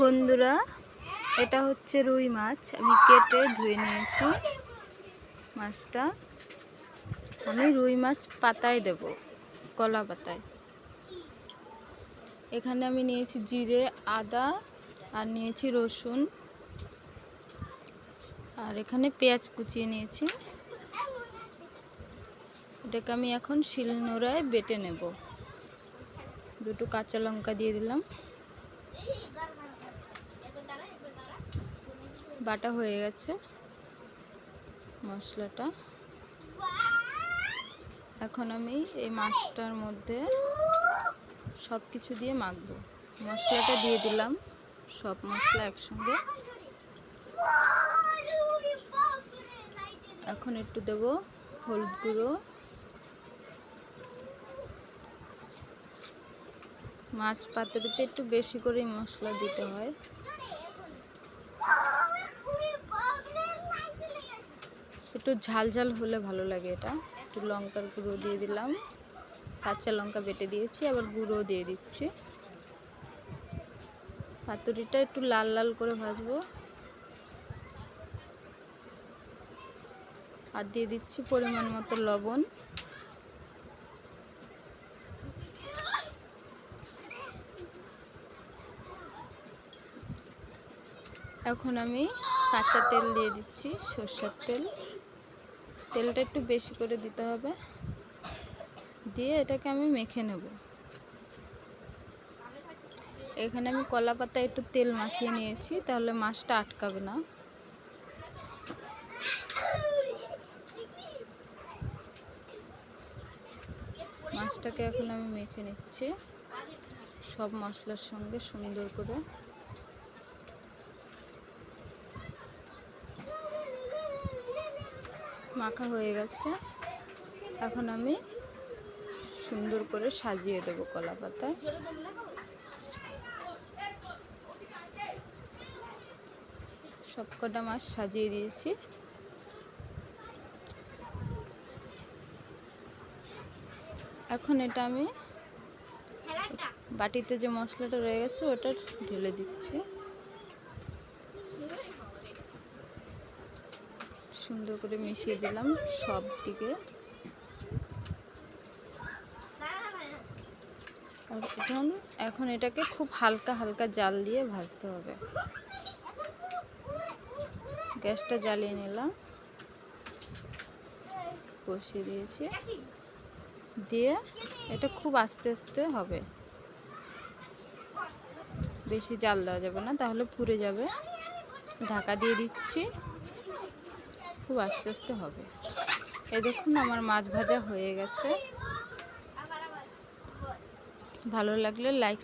বন্ধুরা, এটা হচ্ছে রুই মাছ। আমি কেটে ধুয়ে নিয়েছি মাছটা। আমি রুই মাছ পাতায় দেব, কলা পাতায়। এখানে আমি নিয়েছি জিরে, আদা, আর নিয়েছি রসুন। আর এখানে পেঁয়াজ কুচিয়ে নিয়েছি। এটাকে আমি এখন শিলনোড়ায় বেটে নেব। দুটো কাঁচা লঙ্কা দিয়ে দিলাম। বাটা হয়ে গেছে। মশলাটা। এখন আমি এই মাছটার মধ্যে সব কিছু দিয়ে মাখবো। মশলাটা দিয়ে দিলাম। সব মশলা একসঙ্গে। এখন একটু দেব হলুদ গুঁড়ো। মাছ পাতুরিতে একটু বেশি করেই মশলা দিতে হয়। একটু ঝাল ঝাল হলে ভালো লাগে এটা। একটু লঙ্কার গুঁড়ো দিয়ে দিলাম। কাঁচা লঙ্কা বেটে দিয়েছি, আবার গুঁড়ো দিয়ে দিচ্ছি। পাতুরিটা একটু লাল লাল করে ভাজবো। আর দিয়ে দিচ্ছি পরিমাণ মতো লবণ। এখন আমি কাঁচা তেল দিয়ে দিচ্ছি, সর্ষের তেল। তেলটা একটু বেশি করে দিতে হবে। দিয়ে এটাকে আমি মেখে নেব। এখানে আমি কলা পাতায় একটু তেল মাখিয়ে নিয়েছি, তাহলে মাছটা আটকাবে না। মাছটাকে এখন আমি মেখে নিচ্ছি। সব মশলার সঙ্গে সুন্দর করে। মাখা হয়ে গেছে। এখন আমি সুন্দর করে সাজিয়ে দেব কলা পাতায় সবকটা মাছ সাজিয়ে দিয়েছি। এখন এটা আমি বাটিতে যে মশলাটা রয়ে গেছে, ওটা ঢেলে দিচ্ছি। সুন্দর করে মিশিয়ে দিলাম সব দিকে। এখন এখন এটাকে খুব হালকা হালকা জাল দিয়ে ভাজতে হবে। গ্যাসটা জ্বালিয়ে নিলাম। বসিয়ে দিয়েছি। দিয়ে এটা খুব আস্তে আস্তে হবে। বেশি জাল দেওয়া যাবে না, তাহলে পুড়ে যাবে। ঢাকা দিয়ে দিচ্ছি। খুব আস্তে আস্তে হবে। এ দেখুন আমার মাছ ভাজা হয়ে গেছে। ভালো লাগলে লাইক